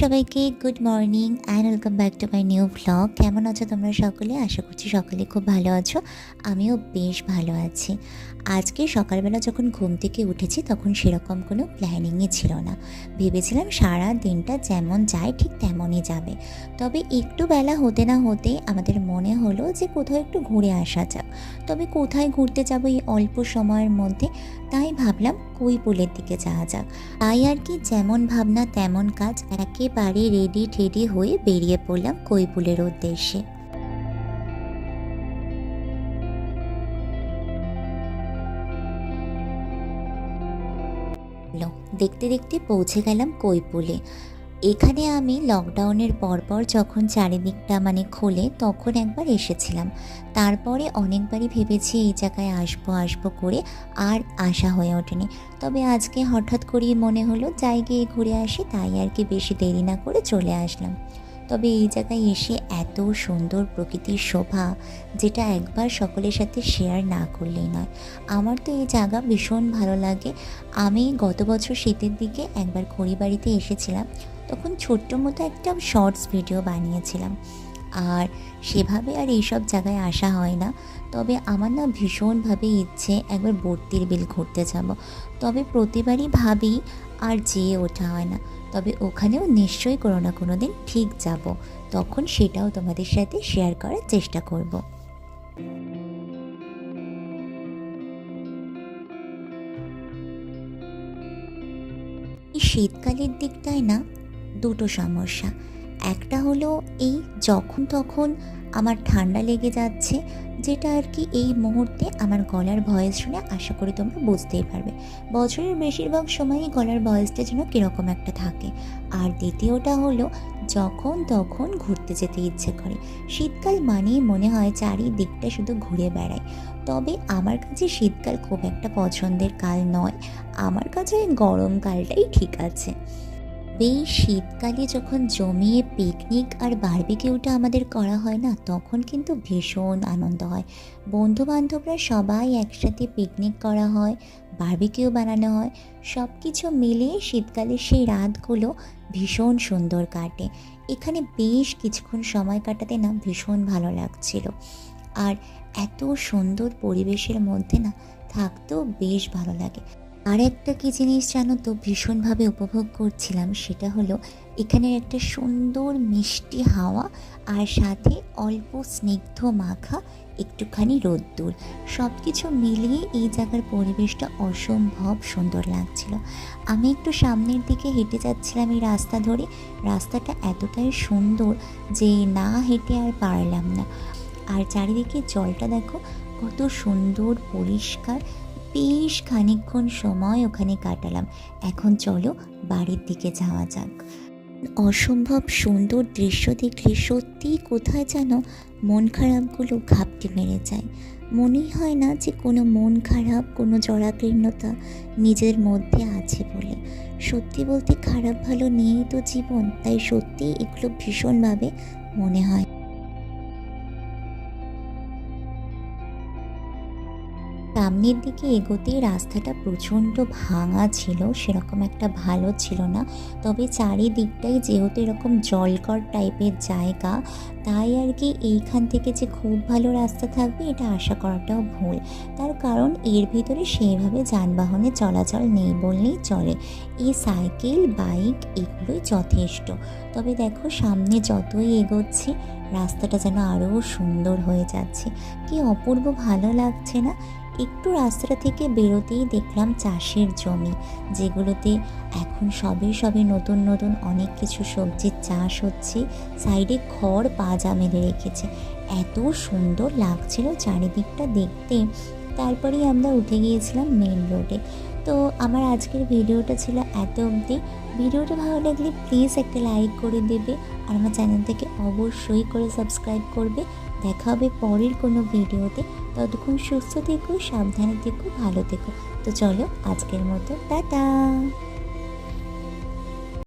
সবাইকে good morning and welcome back to my new blog কেমন আছো তোমরা সকলে? আশা করছি সকলে খুব ভালো আছো। আমিও বেশ ভালো আছি। আজকে সকালবেলা যখন ঘুম থেকে উঠেছি, তখন সেরকম কোনো প্ল্যানিংই ছিল না। ভেবেছিলাম সারা দিনটা যেমন যায়, ঠিক তেমনই যাবে। তবে একটু বেলা হতে না হতে আমাদের মনে হলো যে কোথাও একটু ঘুরে আসা যাক। তবে কোথায় ঘুরতে যাব এই অল্প সময়ের মধ্যে? তাই ভাবলাম কুইপুলের দিকে যাওয়া যাক। তাই আর কি যেমন ভাবনা তেমন কাজ একেবারে রেডি ঠেডি হয়ে বেরিয়ে পড়লাম কৈপুলের উদ্দেশ্যে। দেখতে দেখতে পৌঁছে গেলাম কৈপুলে এখানে আমি লকডাউনের পরপর যখন চারিদিকটা মানে খোলে তখন একবার এসেছিলাম। তারপরে অনেকবারই ভেবেছি এই জায়গায় আসব আসব করে আর আসা হয়ে ওঠেনি। তবে আজকে হঠাৎ করেই মনে হলো, যাই গিয়ে ঘুরে আসি, তাই আর কি বেশি দেরি না করে চলে আসলাম। তবে এই জায়গায় এসে এত সুন্দর প্রকৃতির শোভা যেটা একবার সকলের সাথে শেয়ার না করলেই নয়। আমার তো এই জায়গা ভীষণ ভালো লাগে। আমি গত বছর শীতের দিকে একবার খড়িবাড়িতে এসেছিলাম, তখন ছোট্ট মতো একটা শর্টস ভিডিও বানিয়েছিলাম। আর সেভাবে আর এইসব জায়গায় আসা হয় না। তবে আমার না ভীষণভাবে ইচ্ছে একবার বর্তির বিল ঘুরতে যাব। তবে প্রতিবারই ভাবি আর যেয়ে ওঠা হয় না। তবে ওখানেও নিশ্চয়ই কোনো না কোনো দিন ঠিক যাব। তখন সেটাও তোমাদের সাথে শেয়ার করার চেষ্টা করব। এই শীতকালের দিকটায় না, দুটো সমস্যা। একটা হলো এই যখন তখন আমার ঠান্ডা লেগে যাচ্ছে, যেটা আর কি এই মুহূর্তে আমার গলার ভয়েস শুনে আশা করি তোমরা বুঝতেই পারবে। বছরের বেশিরভাগ সময়ই গলার ভয়েসটা যেন কীরকম একটা থাকে। আর দ্বিতীয়টা হলো যখন তখন ঘুরতে যেতে ইচ্ছে করে। শীতকাল মানেই মনে হয় চারিদিকটা শুধু ঘুরে বেড়ায়। তবে আমার কাছে শীতকাল খুব একটা পছন্দের কাল নয়। আমার কাছে গরমকালটাই ঠিক আছে। এই শীতকালে যখন জমিয়ে পিকনিক আর বারবিকিউটা আমাদের করা হয় না, তখন কিন্তু ভীষণ আনন্দ হয়। বন্ধু বান্ধবরা সবাই একসাথে পিকনিক করা হয় বারবিকিউ বানানো হয়। সব কিছু মিলিয়ে শীতকালে সেই রাতগুলো ভীষণ সুন্দর কাটে। এখানে বেশ কিছুক্ষণ সময় কাটাতে না ভীষণ ভালো লাগছিল। আর এত সুন্দর পরিবেশের মধ্যে না থাকতেও বেশ ভালো লাগে। আর একটা কী জিনিস জানো তো ভীষণভাবে উপভোগ করছিলাম? সেটা হলো এখানের একটা সুন্দর মিষ্টি হাওয়া আর সাথে অল্প স্নিগ্ধ মাখা, একটুখানি রোদ্দুর। সব কিছু মিলিয়ে এই জায়গার পরিবেশটা অসম্ভব সুন্দর লাগছিল। আমি একটু সামনের দিকে হেঁটে যাচ্ছিলাম এই রাস্তা ধরে। রাস্তাটা এতটাই সুন্দর যে না হেঁটে আর পারলাম না। আর চারিদিকে জলটা দেখো, কত সুন্দর পরিষ্কার বেশ খানিকক্ষণ সময় ওখানে কাটালাম। এখন চলো বাড়ির দিকে যাওয়া যাক। অসম্ভব সুন্দর দৃশ্য দেখলে সত্যি কোথায় যেন মন খারাপগুলো ঘাপটি মেরে যায়। মনেই হয় না যে কোনো মন খারাপ, কোনো জরাকীর্ণতা নিজের মধ্যে আছে বলে। সত্যি বলতে খারাপ ভালো নিয়েই তো জীবন, তাই সত্যি এগুলো ভীষণভাবে মনে হয়। সামনের দিকে এগোতেই রাস্তাটা প্রচণ্ড ভাঙা ছিল, সেরকম একটা ভালো ছিল না। তবে চারিদিকটাই যেহেতু এরকম জলকর টাইপের জায়গা, তাই আর কি এইখান থেকে যে খুব ভালো রাস্তা থাকবে, এটা আশা করাটাও ভুল। তার কারণ এর ভিতরে সেইভাবে যানবাহনে চলাচল নেই বললেই চলে। এই সাইকেল, বাইক, এগুলোই যথেষ্ট। তবে দেখো সামনে যতই এগোচ্ছে, রাস্তাটা যেন আরও সুন্দর হয়ে যাচ্ছে। কি অপূর্ব ভালো লাগছে না? একটু রাস্তাটা থেকে বেরোতেই দেখলাম চাষের জমি, যেগুলোতে এখন সবে সবে নতুন নতুন অনেক কিছু সবজির চাষ হচ্ছে, সাইডে খড় পাজা মেলে রেখেছে। এত সুন্দর লাগছিল চারিদিকটা দেখতে। তারপরেই আমরা উঠে গিয়েছিলাম মেন রোডে তো আমার আজকের ভিডিওটা ছিল এত অবধি। ভিডিওটা ভালো লাগলে প্লিজ একটা লাইক করে দেবে। আর আমার চ্যানেলটাকে অবশ্যই করে সাবস্ক্রাইব করবে। দেখা হবে পরের কোনো ভিডিওতে। ততক্ষণ সুস্থ থেকো, সাবধানে থেকো, ভালো থেকো। তো চলো, আজকের মতো, টাটা!